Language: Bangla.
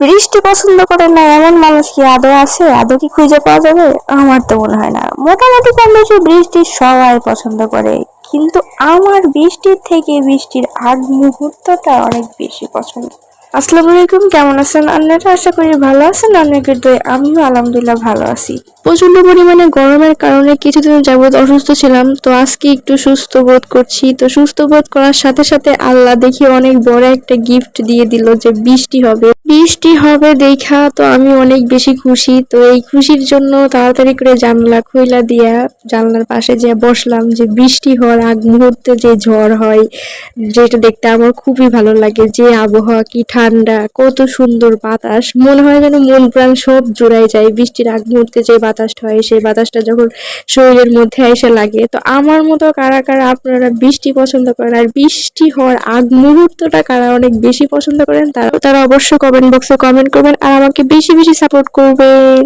বৃষ্টি পছন্দ করে না এমন মানুষ কি আদৌ আছে? আদৌ কি খুঁজে পাওয়া যাবে? আমার তো মনে হয় না। মোটামুটি কম বেশি বৃষ্টি সবাই পছন্দ করে। কিন্তু আমার বৃষ্টির থেকে বৃষ্টির আগ মুহূর্তটা অনেক বেশি পছন্দ। আসসালামু আলাইকুম, কেমন আছেন আপনারা? আশা করি ভালো আছেন। অনেকের দয়ে আমিও আলহামদুলিল্লাহ ভালো আছি। প্রচণ্ড পরিমাণে গরমের কারণে কিছুদিন যাবত অসুস্থ ছিলাম। তো আজকে একটু সুস্থ বোধ করছি। তো সুস্থ বোধ করার সাথে সাথে আল্লাহ দেখি অনেক বড় একটা গিফট দিয়ে দিল যে বৃষ্টি হবে। বৃষ্টি হবে দেখা, তো আমি অনেক বেশি খুশি। তো এই খুশির জন্য তাড়াতাড়ি করে জানলা খুইলা দিয়া জানলার পাশে যে বসলাম যে বৃষ্টি হওয়ার আগ মুহূর্তে যে ঝড় হয়, যেটা দেখতে আমার খুবই ভালো লাগে, যে আবহাওয়া কি ঠান্ডা, কত সুন্দর বাতাস। মনে হয় যেন মন প্রাণ সব জোড়াই যায়, বৃষ্টির আগ মুহূর্তে যে বাতাসটা হয়, সেই বাতাসটা যখন শরীরের মধ্যে এসে লাগে। তো আমার মতো কারা কারা আপনারা বৃষ্টি পছন্দ করেন, আর বৃষ্টি হওয়ার আগ মুহূর্তটা কারা অনেক বেশি পছন্দ করেন, তারা তারা অবশ্যই কমেন্ট বক্সে কমেন্ট করবেন আর আমাকে বেশি বেশি সাপোর্ট করবেন।